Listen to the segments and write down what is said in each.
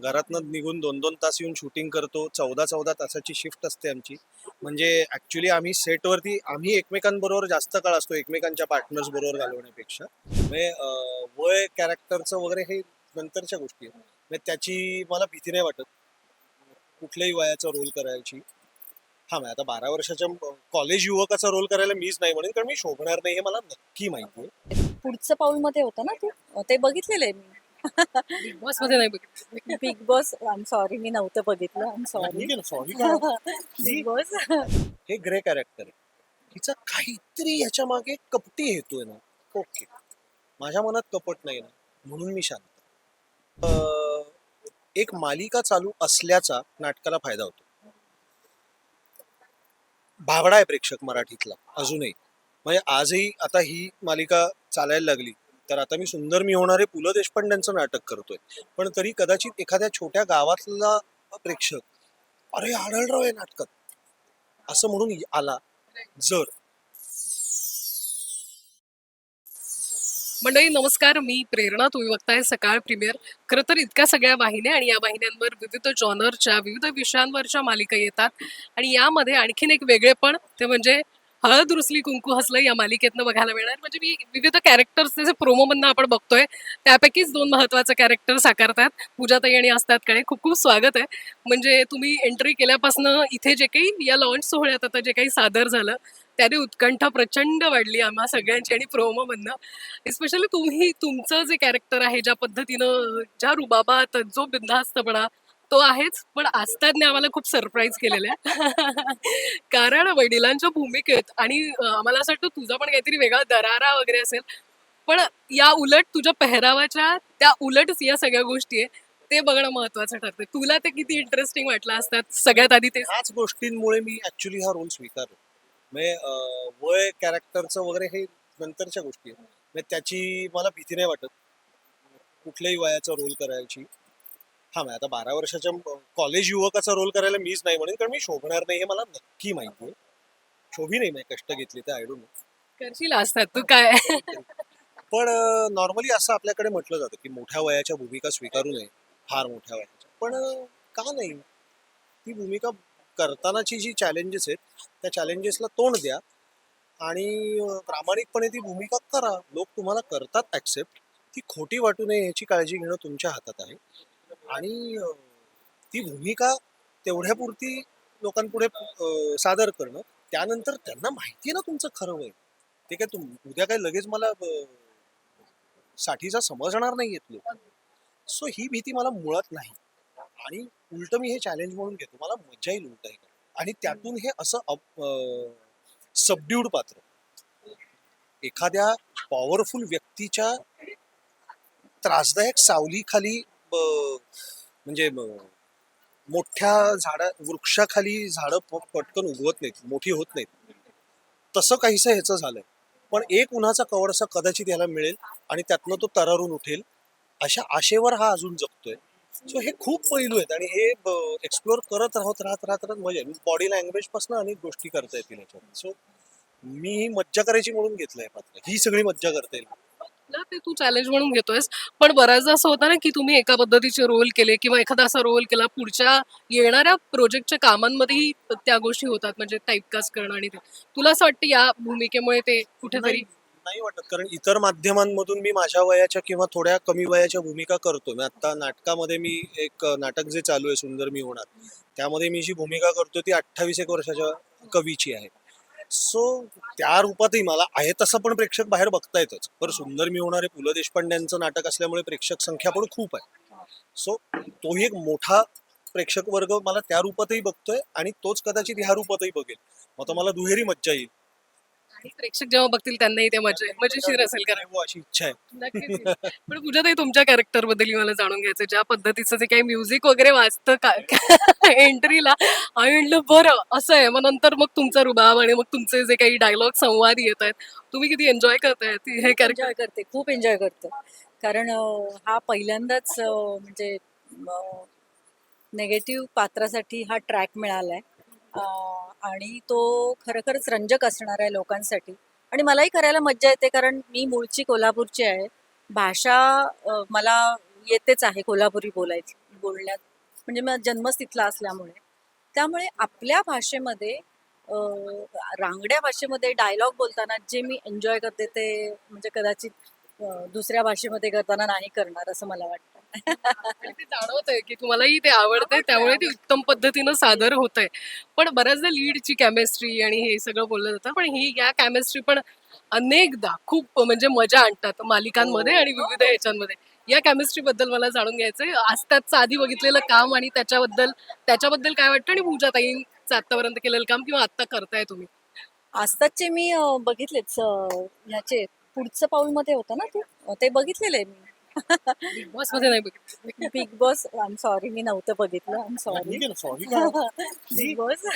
घरातनं निघून दोन दोन तास येऊन शूटिंग करतो. चौदा चौदा तासाची शिफ्ट असते आमची. म्हणजे ॲक्च्युली आम्ही सेटवरती आम्ही एकमेकांबरोबर जास्त काळ असतो एकमेकांच्या पार्टनर्स बरोबर घालवण्यापेक्षा. म्हणजे वय कॅरेक्टरचं वगैरे हे नंतरच्या गोष्टी आहेत. म्हणजे त्याची मला भीती नाही वाटत. कुठल्याही वयाचा रोल करायची. हा मग आता बारा वर्षाच्या कॉलेज युवकाचा रोल करायला मीच नाही म्हणेन कारण मी शोभणार नाही हे मला नक्की माहिती आहे. पुढचं पाऊल मध्ये होतं ना तू? ते बघितलेलं आहे मी. बिग बॉसमध्ये नाही बघितलं. बिग बॉस आम सॉरी मी नव्हतं बघितलं I'm sorry sorry big boss हे ग्रे कॅरेक्टर आहे. हिचा काहीतरी ह्याच्या मागे कपटी हेतू आहे ना. ओके माझ्या मनात कपट नाही ना म्हणून मी शांत. अं, एक मालिका चालू असल्याचा नाटकाला फायदा होतो. भाबडा आहे प्रेक्षक मराठीतला अजूनही. म्हणजे आजही आता ही मालिका चालायला लागली. तर आता मी सुंदर मी होणारे पु ल देशपांड्यांचं नाटक करतोय. पण तरी कदाचित एखाद्या छोट्या गावातला प्रेक्षक अरे आढळराव या नाटकात. असं म्हणून आला जर. मंडळी नमस्कार. मी प्रेरणा तुम्ही बघताय सकाळ प्रीमियर. खरं तर इतक्या सगळ्या वाहिन्या आणि या वाहिन्यांवर विविध जॉनरच्या विविध विषयांवरच्या मालिका येतात. आणि यामध्ये आणखीन एक वेगळेपण ते म्हणजे हळद रुसली कुंकू हसलं या मालिकेतनं बघायला मिळणार. म्हणजे मी विविध कॅरेक्टर्सचे जे प्रोमोमधनं आपण बघतोय त्यापैकीच दोन महत्त्वाचे कॅरेक्टर साकारतात. पूजाताई आणि असतातकडे खूप खूप स्वागत आहे. म्हणजे तुम्ही एंट्री केल्यापासून इथे जे काही या लॉन्च सोहळ्यात आता जे काही सादर झालं त्याने उत्कंठा प्रचंड वाढली आम्हा सगळ्यांची आणि प्रोमोमधनं स्पेशली तुम्ही तुमचं जे कॅरेक्टर आहे ज्या पद्धतीनं ज्या रुबाबात जो बिंधास्तपणा तो आहेच पण आस्तादने आम्हाला खूप सरप्राईज केलेलं आहे. कारण वडिलांच्या भूमिकेत आणि आम्हाला असं वाटतं तुझा पण काहीतरी वेगळा दरारा वगैरे असेल पण या उलट तुझ्या पेहरावाच्या त्या उलट या सगळ्या गोष्टी आहे ते बघणं महत्वाचं ठरतं. तुला ते किती इंटरेस्टिंग वाटलं असतात सगळ्यात आधी ते ह्याच गोष्टींमुळे मी ऍक्च्युली हा रोल स्वीकारलो. म्हणजे वय कॅरेक्टरचं वगैरे हे नंतरच्या गोष्टी आहेत. म्हणजे त्याची मला भीती नाही वाटत कुठल्याही वयाचा रोल करायची. हा म्हणजे आता बारा वर्षाच्या कॉलेज युवकाचा रोल करायला मीच नाही म्हणेन कारण मी शोभणार नाही हे मला नक्की माहिती आहे. शोभी नाही मी कष्ट घेतली तर आयडू करशील असतात तू काय? पण नॉर्मली असं आपल्याकडे म्हटलं जातं की मोठ्या वयाच्या भूमिका स्वीकारू नये फार मोठ्या वयाच्या. पण अं, का नाही? ती भूमिका करतानाची जी चॅलेंजेस आहेत त्या चॅलेंजेसला तोंड द्या आणि अं, प्रामाणिकपणे ती भूमिका करा. लोक तुम्हाला करतात ॲक्सेप्ट ती खोटी वाटू नये याची काळजी घेणं तुमच्या हातात आहे. आणि ती भूमिका तेवढ्यापुरती लोकांपुढे सादर करणं त्यानंतर त्यांना माहिती आहे ना तुमचं खरं वय. ते काय तुम उद्या काय लगेच मला साठीचा समजणार नाही येत लोक. सो ही भीती मला मुळात नाही. आणि उलट मी हे चॅलेंज म्हणून घेतो मला मजा येईल उलट आणि त्यातून हे असं सबड्यूड पात्र. एखाद्या पॉवरफुल व्यक्तीच्या त्रासदायक सावलीखाली म्हणजे मोठ्या झाडा वृक्षाखाली झाडं पटकन उगवत नाहीत मोठी होत नाहीत. तसं काहीसं ह्याचं झालंय. पण एक उन्हाचा कवडसा कदाचित याला मिळेल आणि त्यातनं तो तरारून उठेल अशा आशेवर हा अजून जगतोय. सो हे खूप पैलू आहेत आणि हे एक्सप्लोअर करत राहत राहत राहत राहत मजा बॉडी लँग्वेजपासून अनेक गोष्टी करता येतील याच्यात. सो मी मज्जा करायची म्हणून घेतलंय पात्र ही सगळी मज्जा करता येईल. ना ते तू चॅलेंज म्हणून घेतोयस. पण बऱ्याचदा असं होतं ना की तुम्ही एका पद्धतीचे रोल केले किंवा एखादा असा रोल केला पुढच्या येणाऱ्या प्रोजेक्टच्या कामांमध्येही त्या गोष्टी होतात म्हणजे टाईपकास्ट करणं आणि ते. तुला असं वाटतं या भूमिकेमुळे ते कुठेतरी नाही वाटत. कारण इतर माध्यमांमधून मी माझ्या वयाच्या किंवा थोड्या कमी वयाच्या भूमिका करतो मी आता नाटकामध्ये मी एक नाटक जे चालू आहे सुंदर मी होणार त्यामध्ये मी जी भूमिका करतो ती अठ्ठावीस एक वर्षाच्या कवीची आहे. सो त्या रूपातही मला आहे तसं पण प्रेक्षक बाहेर बघतायतच. बरं सुंदर मी होणारे पु. ल. देशपांड्यांचं नाटक असल्यामुळे प्रेक्षक संख्या पण खूप आहे. सो तोही एक मोठा प्रेक्षक वर्ग मला त्या रूपातही बघतोय आणि तोच कदाचित ह्या रूपातही बघेल. मग तर मला दुहेरी मज्जा येईल. प्रेक्षक जेव्हा बघतील त्यांनाही ते मजा मजेशीर असेल कारण हो, अशी इच्छा आहे. पण पूजा ताई तुमच्या कॅरेक्टरबद्दल मला जाणून घ्यायचं ज्या पद्धतीचं जे काही म्युझिक वगैरे वाजतं का एंट्रीला. आम्ही म्हटलं बरं असं आहे. मग नंतर मग तुमचा रुबाब आणि मग तुमचे जे काही डायलॉग संवाद येत आहेत तुम्ही किती एन्जॉय करताय ती- हे एन्जॉय करते खूप एन्जॉय करते. कारण हा पहिल्यांदाच म्हणजे नेगेटिव्ह पात्रासाठी हा ट्रॅक मिळालाय. अं, आणि तो खरोखरच रंजक असणार आहे लोकांसाठी. आणि मलाही करायला मज्जा येते कारण मी मूळची कोल्हापूरची आहे. भाषा मला येतेच आहे कोल्हापुरी बोलायची बोलण्यात. म्हणजे माझा जन्मच तिथला असल्यामुळे. त्यामुळे आपल्या भाषेमध्ये रांगड्या भाषेमध्ये डायलॉग बोलताना जे मी एन्जॉय करते ते म्हणजे कदाचित दुसऱ्या भाषेमध्ये करताना नाही करणार असं मला वाटतं. ते जाणवत आहे की तुम्हालाही ते आवडते त्यामुळे ते उत्तम पद्धतीनं सादर होत आहे पण बऱ्याचदा लीडची केमिस्ट्री आणि हे सगळं बोललं जातं पण ही या केमिस्ट्री पण अनेकदा खूप म्हणजे मजा आणतात मालिकांमध्ये आणि विविध ह्याच्यामध्ये या केमिस्ट्री बद्दल मला जाणून घ्यायचंय. आज त्याचं आधी बघितलेलं काम आणि त्याच्याबद्दल त्याच्याबद्दल काय वाटतं? आणि पूजा ताईंचं आतापर्यंत केलेलं काम किंवा आता करताय तुम्ही? आस्ताचे मी बघितलेच ह्याचे पुढचं पाऊल मध्ये होतं ना ते? ते बघितलेले मी. बिग बॉसमध्ये नाही बघितलं. Big boss I am sorry मी नव्हतं बघितलं. आय एम सॉरी आहे बिग बॉस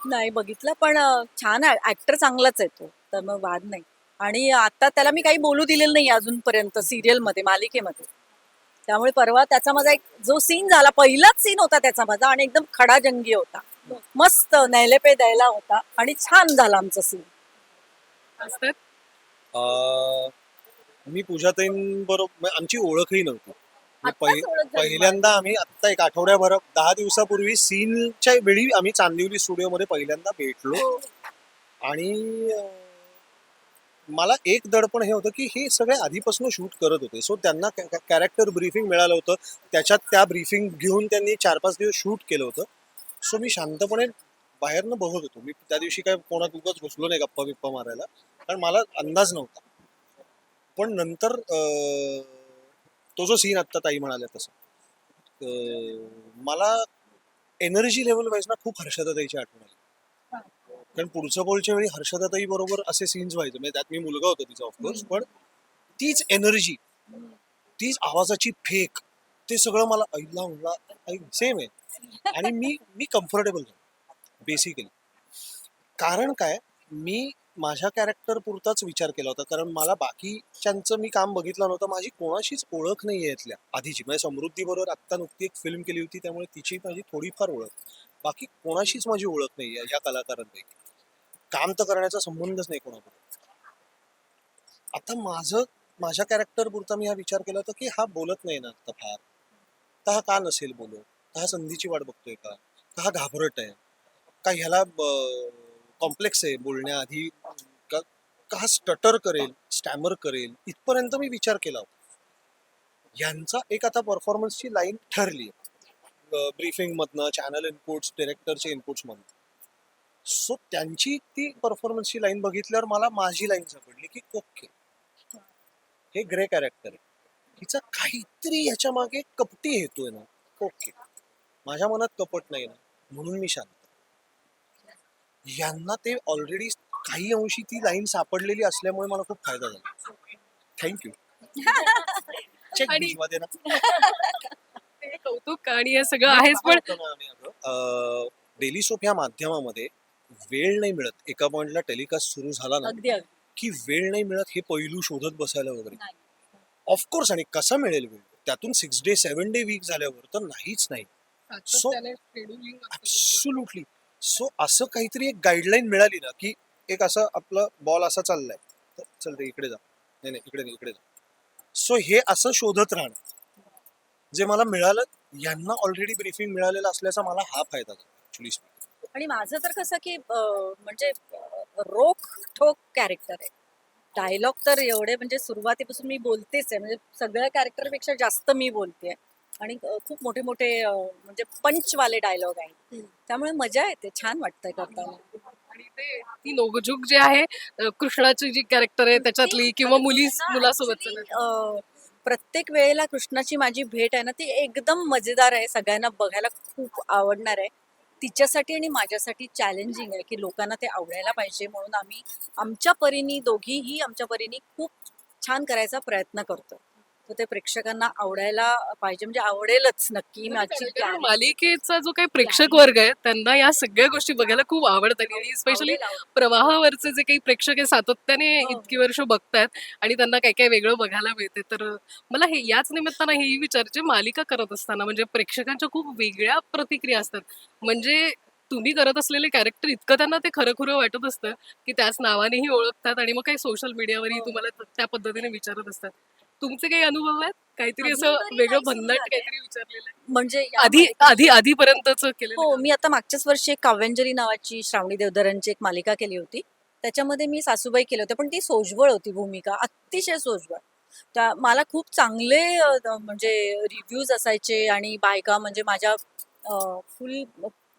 नाही. बघितलं पण छान ऍक्टर चांगलाच आहे तो. तर मग वाद नाही. आणि आता त्याला मी काही बोलू दिलेलं नाही अजूनपर्यंत सिरियलमध्ये मालिकेमध्ये. त्यामुळे परवा त्याचा माझा एक जो सीन झाला पहिलाच सीन होता त्याचा माझा आणि एकदम खडा जंगी होता. मस्त नैले पे द्यायला होता आणि छान झाला आमचा सीन अं, मी पूजाताईंबरोबर आमची ओळखही नव्हती. मी आत्ताच पहि- ओळख झाली पहिल्यांदा आम्ही आत्ता एक आठवड्याभर दहा दिवसापूर्वी सीनच्या वेळी आम्ही चांदिवली स्टुडिओमध्ये पहिल्यांदा भेटलो. आणि अं, मला एक दडपण हे होतं की हे सगळे आधीपासून शूट करत होते. सो त्यांना कॅरेक्टर ब्रीफिंग मिळालं होतं. त्याच्यात त्या ब्रीफिंग घेऊन त्यांनी चार पाच दिवस शूट केलं होतं. सो मी शांतपणे बाहेरनं बघत होतो. मी त्या दिवशी काय कोणात उगाच घुसलो नाही गप्पा बिप्पा मारायला. कारण मला अंदाज नव्हता. पण नंतर तो जो सीन आत्ता ताई म्हणाल्या तसं मला एनर्जी लेवल वाईज ना खूप हर्षदाताईची आठवण आली. कारण पुढच्या बोलच्या वेळी हर्षदाताई बरोबर असे सीन्स व्हायचे. म्हणजे त्यात मी मुलगा होतो तिचा ऑफकोर्स पण तीच एनर्जी तीच आवाजाची फेक ते सगळं मला ऐकला म्हणला सेम आहे. आणि मी मी कम्फर्टेबल झालो बेसिकली कारण काय? मी माझ्या कॅरेक्टर पुरताच विचार केला होता. कारण मला बाकीच्यांचं मी काम बघितलं नव्हतं. माझी कोणाशीच ओळख नाही आहे यातल्या आधीची. म्हणजे समृद्धी बरोबर आत्ता नुकती एक फिल्म केली होती त्यामुळे तिची माझी थोडीफार ओळख. बाकी कोणाशीच माझी ओळख नाही आहे या कलाकारांपैकी. काम तर करण्याचा संबंधच नाही कोणाबरोबर आता माझं माझ्या कॅरेक्टर पुरता मी हा विचार केला होता की हा बोलत नाही ना आता फार. तर हा का नसेल बोलत? तर हा संधीची वाट बघतोय का? का हा घाबरट आहे. का ह्याला कॉम्प्लेक्स आहे बोलण्याआधी? का का हा स्टटर करेल स्टॅमर करेल? इथपर्यंत मी विचार केला होता. यांचा एक आता परफॉर्मन्सची लाईन ठरली. ब्रीफिंगमधनं चॅनल इनपुट्स डिरेक्टरचे इनपुट्स मधनं. सो त्यांची ती परफॉर्मन्सची लाईन बघितल्यावर मला माझी लाईन सापडली की ओके. हे ग्रे कॅरेक्टर आहे. हिचा काहीतरी ह्याच्या मागे कपटी हेतू आहे ना. ओके. माझ्या मनात कपट नाही ना. म्हणून मी शांत. यांना ते ऑलरेडी काही अंशी ती लाईन सापडलेली असल्यामुळे मला खूप फायदा झाला. थँक्यू चेकमध्ये ना. कौतुक आणि हे सगळं आहेच पण डेली सोप ह्या माध्यमामध्ये वेळ नाही मिळत. एका पॉइंटला टेलिकास्ट सुरू झाला ना अगदी की वेळ नाही मिळत हे पैलू शोधत बसायला वगैरे. नाही. ऑफकोर्स आणि कसा मिळेल वेळ? त्यातून six day seven day week झाल्यावर तर नाहीच नाही. scheduling असतं. ऍब्सुल्युटली सो असं काहीतरी एक गाईडलाईन मिळाली ना की एक असं आपलं बॉल असा चाललाय. तर चल रे इकडे जा. नाही नाही इकडे नाही इकडे जा. सो हे असं शोधत राहणं. जे मला मिळालं यांना ऑलरेडी ब्रीफिंग मिळालेलं असल्याचा मला हा फायदा झाला ऍक्च्युली आणि माझं तर कसं की म्हणजे रोख ठोक कॅरेक्टर आहे. डायलॉग तर एवढे म्हणजे सुरुवातीपासून मी बोलतेच आहे. म्हणजे सगळ्या कॅरेक्टरपेक्षा जास्त मी बोलते. आणि खूप मोठे मोठे म्हणजे पंचवाले डायलॉग आहेत. त्यामुळे मजा येते. छान वाटतंय करताना. आणि ते ती नोकझूक जे आहे कृष्णाची जी कॅरेक्टर आहे त्याच्यातली किंवा मुली मुलासोबत प्रत्येक वेळेला कृष्णाची माझी भेट आहे ना ती एकदम मजेदार आहे. सगळ्यांना बघायला खूप आवडणार आहे. तिच्यासाठी आणि माझ्यासाठी चॅलेंजिंग आहे की लोकांना ते आवडायला पाहिजे म्हणून आम्ही आमच्या परीने दोघीही आमच्या परीने खूप छान करायचा प्रयत्न करतो तर ते प्रेक्षकांना आवडायला पाहिजे. म्हणजे आवडेलच नक्की माझी कारण मालिकेचा जो काही प्रेक्षक वर्ग आहे त्यांना या सगळ्या गोष्टी बघायला खूप आवडतात. आणि स्पेशली. प्रवाहावरचे जे काही प्रेक्षक आहे सातत्याने हो. इतकी वर्ष बघतायत आणि त्यांना काही काही वेगळं बघायला मिळते. तर मला हे याच निमित्तानं हेही विचारायचे मालिका करत असताना म्हणजे प्रेक्षकांच्या खूप वेगळ्या प्रतिक्रिया असतात. म्हणजे तुम्ही करत असलेले कॅरेक्टर इतकं त्यांना ते खरं खुरं वाटत असतं की त्याच नावानेही ओळखतात आणि मग काही सोशल मीडियावरही हो. तुम्हाला त्या पद्धतीने विचारत असतात. तुमचे काही अनुभव आहेत? काहीतरी अजून असं तरी वेगळं नाही भन्नाट. काहीतरी विचारलेलं आहे. म्हणजे आधी आधी आधीपर्यंतच केलेलं हो मी आता मागच्याच वर्षी एक काव्यांजली नावाची श्रावणी देवधरांची एक मालिका केली होती. त्याच्यामध्ये मी सासूबाई केले होते पण ती सोजवळ होती भूमिका अतिशय सोजवळ. त्या मला खूप चांगले अ, द- म्हणजे रिव्ह्यूज असायचे आणि बायका म्हणजे माझ्या फुल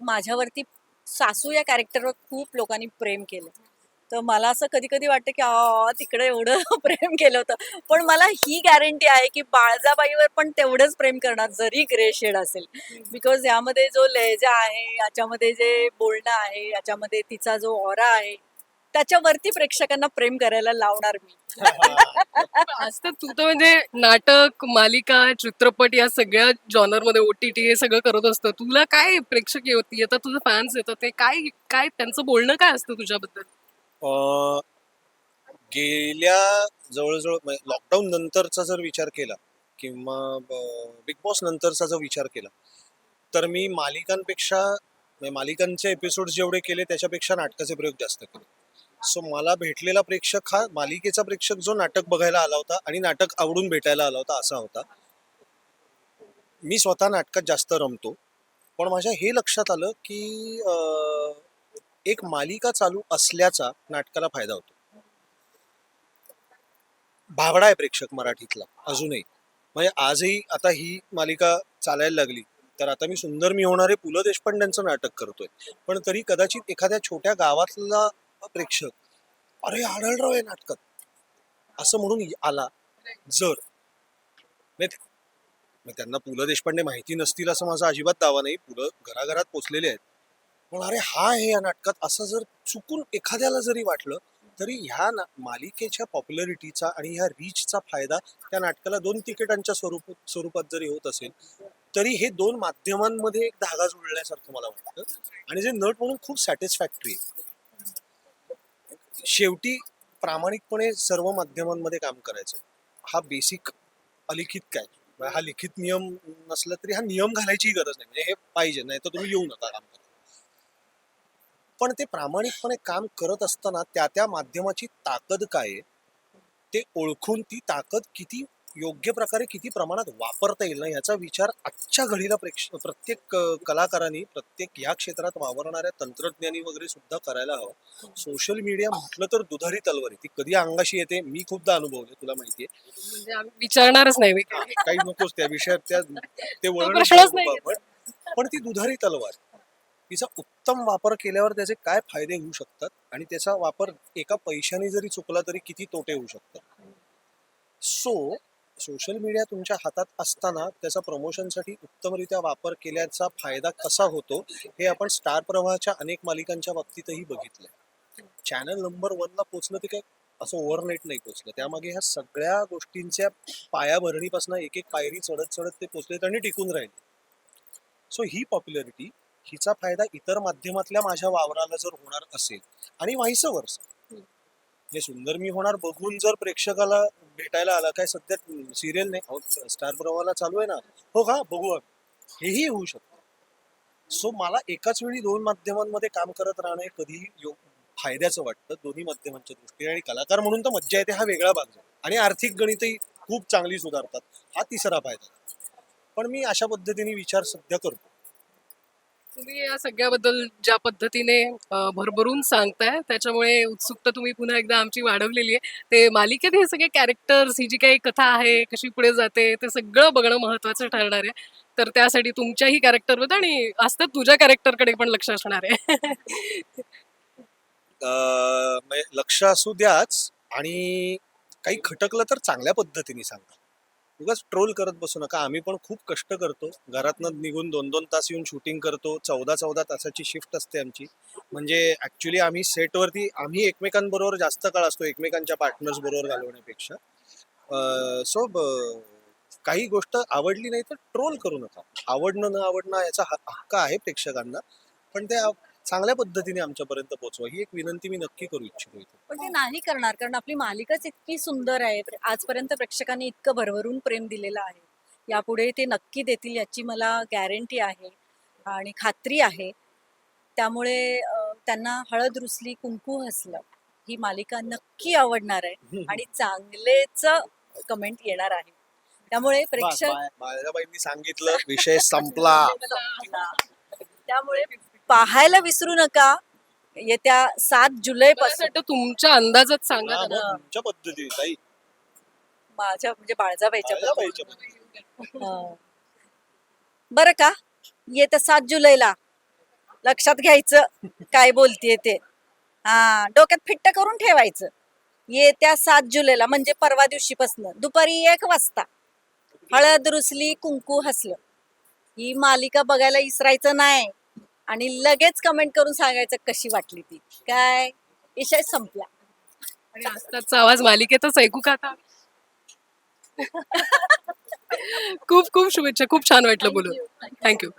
माझ्यावरती सासू या कॅरेक्टरवर खूप लोकांनी प्रेम केलं. तर मला असं कधी कधी वाटतं की आ तिकडे एवढं प्रेम केलं होतं. पण मला ही गॅरंटी आहे की बाळजाबाईवर पण तेवढंच प्रेम करणार जरी ग्रे शेड असेल. बिकॉज यामध्ये जो लहजा आहे याच्यामध्ये जे बोलणं आहे याच्यामध्ये तिचा जो ऑरा आहे त्याच्यावरती प्रेक्षकांना प्रेम करायला लावणार मी. आज तर तू तर म्हणजे नाटक मालिका चित्रपट या सगळ्या जॉनरमध्ये ओटीटी हे सगळं करत असतं. तुला काय प्रेक्षक होती आता तुझं फॅन्स येतात ते काय काय त्यांचं बोलणं काय असतं तुझ्याबद्दल? गेल्या जवळजवळ लॉकडाऊन नंतरचा जर विचार केला किंवा बिग बॉस नंतरचा जर विचार केला तर मी मालिकांपेक्षा म्हणजे मालिकांचे एपिसोड जेवढे केले त्याच्यापेक्षा नाटकाचे प्रयोग जास्त केले. सो मला भेटलेला प्रेक्षक हा मालिकेचा प्रेक्षक जो नाटक बघायला आला होता आणि नाटक आवडून भेटायला आला होता असा होता. मी स्वतः नाटकात जास्त रमतो. पण माझ्या हे लक्षात आलं की एक मालिका चालू असल्याचा नाटकाला फायदा होतो. भाबडा आहे प्रेक्षक मराठीतला अजूनही. म्हणजे आजही आता ही मालिका चालायला लागली तर आता मी सुंदर मी होणारे पु ल देशपांड्यांचं नाटक करतोय. पण तरी कदाचित एखाद्या छोट्या गावातला प्रेक्षक अरे आढळराव आहे नाटकात. असं म्हणून आला जर. नाही त्यांना पु ल देशपांडे माहिती नसतील असं माझा अजिबात दावा नाही. पु ल घराघरात पोचलेले आहेत. पण अरे हा आहे या नाटकात. असं जर चुकून एखाद्याला जरी वाटलं तरी ह्या मालिकेच्या पॉप्युलरिटीचा आणि ह्या रीचचा फायदा त्या नाटकाला दोन तिकिटांच्या स्वरूप स्वरूपात जरी होत असेल तरी हे दोन माध्यमांमध्ये एक धागा जुळल्यासारखं मला वाटतं. आणि जे नट म्हणून खूप सॅटिस्फॅक्टरी आहे. शेवटी प्रामाणिकपणे सर्व माध्यमांमध्ये काम करायचं. हा बेसिक अलिखित काय? हा लिखित नियम नसला तरी हा नियम घालायची गरज नाही. म्हणजे हे पाहिजे नाही तर तुम्ही येऊ नका काम पण ते प्रामाणिकपणे काम करत असताना त्या त्या माध्यमाची ताकद काय आहे? ते ओळखून ती ताकद किती योग्य प्रकारे किती प्रमाणात वापरता येईल ना याचा विचार आजच्या घडीला प्रेक्ष प्रत्येक कलाकारांनी प्रत्येक या क्षेत्रात वावरणाऱ्या तंत्रज्ञानी वगैरे सुद्धा करायला हवं. सोशल मीडिया म्हटलं तर दुधारी तलवारी ती कधी अंगाशी येते मी खूपदा अनुभवले तुला माहितीये म्हणजे विचारणारच नाही काही नकोच त्या विषयात त्या ते वळण पण ती दुधारी तलवार तिचा उत्तम वापर केल्यावर त्याचे काय फायदे होऊ शकतात आणि त्याचा वापर एका पैशाने जरी चुकला तरी किती तोटे होऊ शकतात? सो सोशल मीडिया तुमच्या हातात असताना त्याचा प्रमोशनसाठी उत्तमरित्या वापर केल्याचा फायदा कसा होतो हे आपण स्टार प्रवाहाच्या अनेक मालिकांच्या बाबतीतही बघितलंय. चॅनल नंबर वनला पोचलं ते काय असं ओव्हरनाईट नाही पोचलं. त्यामागे ह्या सगळ्या गोष्टींच्या पायाभरणीपासून एक एक पायरी चढत चढत ते पोचलेत आणि टिकून राहिले. सो ही पॉप्युलरिटी हिचा फायदा इतर माध्यमातल्या माझ्या वावराला जर होणार असेल आणि व्हायस वर्ष हे सुंदर मी होणार बघून जर प्रेक्षकाला भेटायला आला काय सध्या सिरियल नाही स्टार प्रवाहाला चालू आहे ना. हो का? बघू हेही होऊ शकतं. सो मला एकाच वेळी दोन माध्यमांमध्ये काम करत राहणं हे कधीही फायद्याचं वाटतं दोन्ही माध्यमांच्या दृष्टीने. आणि कलाकार म्हणून तर मज्जा येते हा वेगळा भाग झाला. आणि आर्थिक गणितही खूप चांगली सुधारतात. हा तिसरा फायदा. पण मी अशा पद्धतीने विचार सध्या करतो. तुम्ही या सगळ्याबद्दल ज्या पद्धतीने भरभरून सांगताय त्याच्यामुळे उत्सुकता तुम्ही पुन्हा एकदा आमची वाढवलेली आहे. ते मालिकेत हे सगळे कॅरेक्टर्स ही जी काही कथा आहे कशी पुढे जाते ते सगळं बघणं महत्वाचं ठरणार आहे. तर त्यासाठी तुमच्याही कॅरेक्टरबद्दल आणि असतात तुझ्या कॅरेक्टरकडे पण लक्ष असणार आहे. अं, म्हणजे लक्ष असू द्याच आणि काही खटकलं तर चांगल्या पद्धतीने सांगा. उगाच ट्रोल करत बसू नका. आम्ही पण खूप कष्ट करतो. घरातनं निघून दोन दोन तास येऊन शूटिंग करतो. चौदा चौदा तासाची शिफ्ट असते आमची. म्हणजे ॲक्च्युली आम्ही सेटवरती आम्ही एकमेकांबरोबर जास्त काळ असतो एकमेकांच्या पार्टनर्स बरोबर घालवण्यापेक्षा. सो काही गोष्ट आवडली नाही तर ट्रोल करू नका. आवडणं न आवडणं याचा हक्क आहे प्रेक्षकांना. पण ते चांगल्या पद्धतीने आमच्यापर्यंत पोहोचवा ही एक विनंती मी नक्की करू इच्छितो इथे. पण ते नाही करणार कारण आपली मालिकाच इतकी सुंदर आहे प्रे- आजपर्यंत प्रेक्षकांनी इतकं भरभरून प्रेम दिलेलं आहे. यापुढे ते नक्की देतील याची मला गॅरंटी आहे आणि खात्री आहे. त्यामुळे त्यांना हळद रुसली कुंकू हसलं ही मालिका नक्की आवडणार आहे आणि चांगलेच कमेंट येणार आहे. त्यामुळे प्रेक्षक सांगितलं विषय संपला. त्यामुळे पाहायला विसरू नका. येत्या सात जुलै वाटतं तुमच्या अंदाजात सांगा हा, तुमच्या ताई. माझ्या म्हणजे बाळजाबाईच्या पद्धतीने. हं. बरं का? येत्या सात जुलैला. लक्षात घ्यायचं काय बोलतीये ते. हा डोक्यात फिट्ट करून ठेवायचं. येत्या सात जुलैला म्हणजे परवा दिवशीपासनं. दुपारी एक वाजता. हळद रुसली कुंकू हसलं. ही मालिका बघायला इसरायचं नाही. आणि लगेच कमेंट करून सांगायचं कशी वाटली ती. काय? विषय संपला. आणि आजचा आवाज मालिकेतच ऐकू का आता? खूप खूप शुभेच्छा. खूप छान वाटलं बोलून. थँक्यू